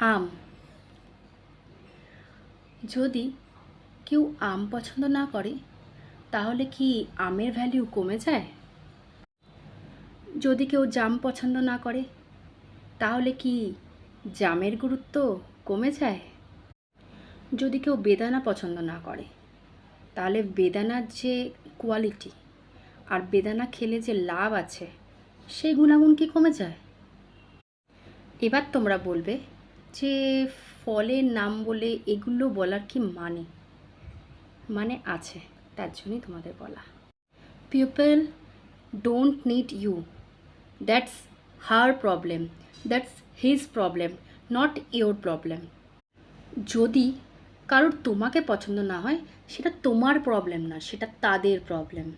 আম। যদি কেউ আম পছন্দ না করে, তাহলে কি আমের ভ্যালিউ কমে যায়? যদি কেউ জাম পছন্দ না করে, তাহলে কি জামের গুরুত্ব কমে যায়? যদি কেউ বেদানা পছন্দ না করে, তাহলে বেদানার যে কোয়ালিটি আর বেদানা খেলে যে লাভ আছে, সেই গুণাগুণ কি কমে যায়? এবার তোমরা বলবে যে ফলের নাম বলে এগুলো বলার কি মানে? মানে আছে, তার জন্যই তোমাদের বলা। People don't need you that's her problem that's his problem not your problem যদি কারোর তোমাকে পছন্দ না হয়, সেটা তোমার প্রবলেম না, সেটা তাদের প্রবলেম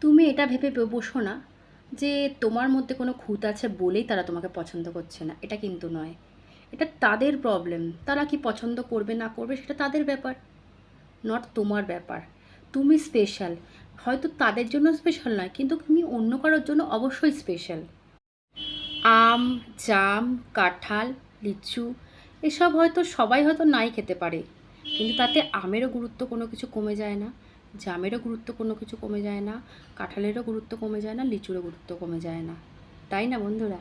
তুমি এটা ভেবে বসো না যে তোমার মধ্যে কোনো খুঁত আছে বলেই তারা তোমাকে পছন্দ করছে না, এটা কিন্তু নয়। এটা তাদের প্রবলেম তারা কি পছন্দ করবে, না করবে, সেটা তাদের ব্যাপার নট তোমার ব্যাপার। তুমি স্পেশাল হয়তো তাদের জন্য স্পেশাল নয়, কিন্তু তুমি অন্য কারোর জন্য অবশ্যই স্পেশাল আম, জাম, কাঁঠাল, লিচু, এসব হয়তো সবাই হয়তো নাই খেতে পারে, কিন্তু তাতে আমেরও গুরুত্ব কোনো কিছু কমে যায় না। জামেরও গুরুত্ব কোনো কিছু কমে যায় না, কাঁঠালেরও গুরুত্ব কমে যায় না, লিচুরও গুরুত্ব কমে যায় না। তাই না বন্ধুরা?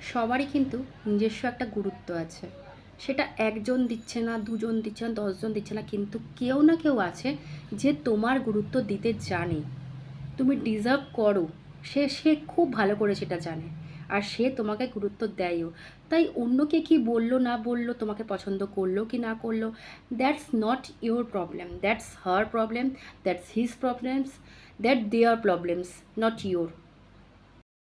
সবারই কিন্তু নিজস্ব একটা গুরুত্ব আছে। সেটা একজন দিচ্ছে না, দুজন দিচ্ছে না, দশজন দিচ্ছে না, কিন্তু কেউ না কেউ আছে যে তোমার গুরুত্ব দিতে জানে। তুমি ডিজার্ভ করো। সে সে খুব ভালো করে সেটা জানে। আর সে তোমাকে গুরুত্ব দেয়ও। তাই অন্যকে কি বলল, না বলল, তোমাকে পছন্দ করল কি না করল that's not your problem that's her problem that's his problems that their problems not your